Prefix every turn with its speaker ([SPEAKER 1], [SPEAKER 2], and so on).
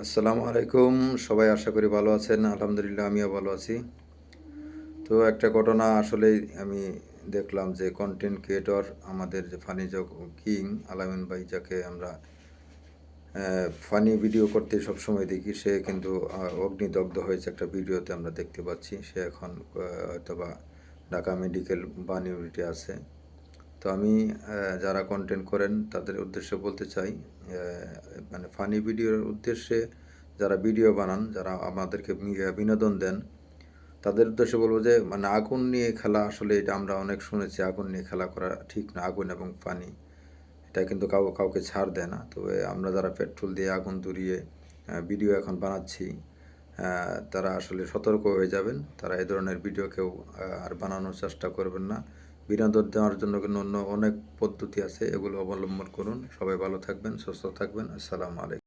[SPEAKER 1] আসসালামু আলাইকুম। সবাই আশা করি ভালো আছেন। আলহামদুলিল্লাহ, আমিও ভালো আছি। তো একটা ঘটনা আসলেই আমি দেখলাম যে কন্টেন্ট ক্রিয়েটর আমাদের যে ফানি জগ কিং আলামিন ভাই, যাকে আমরা ফানি ভিডিও করতে সবসময় দেখি, সে কিন্তু অগ্নিদগ্ধ হয়েছে একটা ভিডিওতে আমরা দেখতে পাচ্ছি। সে এখন হয়তোবা ঢাকা মেডিকেল বান ইউনিটে আছে। তো আমি যারা কন্টেন্ট করেন তাদের উদ্দেশ্যে বলতে চাই মানে ফানি ভিডিওর উদ্দেশ্যে যারা ভিডিও বানান, যারা আমাদেরকে বিনোদন দেন, তাদের উদ্দেশ্যে বলব যে মানে আগুন নিয়ে খেলা আসলে এটা আমরা অনেক শুনেছি, আগুন নিয়ে খেলা করা ঠিক না, আগুন এবং পানি এটা কিন্তু কাউ, কাউকে ছাড় দেয় না। তবে আমরা যারা পেট্রোল দিয়ে আগুন ধরিয়ে ভিডিও এখন বানাচ্ছি তারা আসলে সতর্ক হয়ে যাবেন। তারা এ ধরনের ভিডিও কেউ আর বানানোর চেষ্টা করবেন না। বিনোদন দেওয়ার জন্য কিন্তু অন্য অনেক পদ্ধতি আছে, এগুলো অবলম্বন করুন। সবাই ভালো থাকবেন, সুস্থ থাকবেন। আসসালামু আলাইকুম।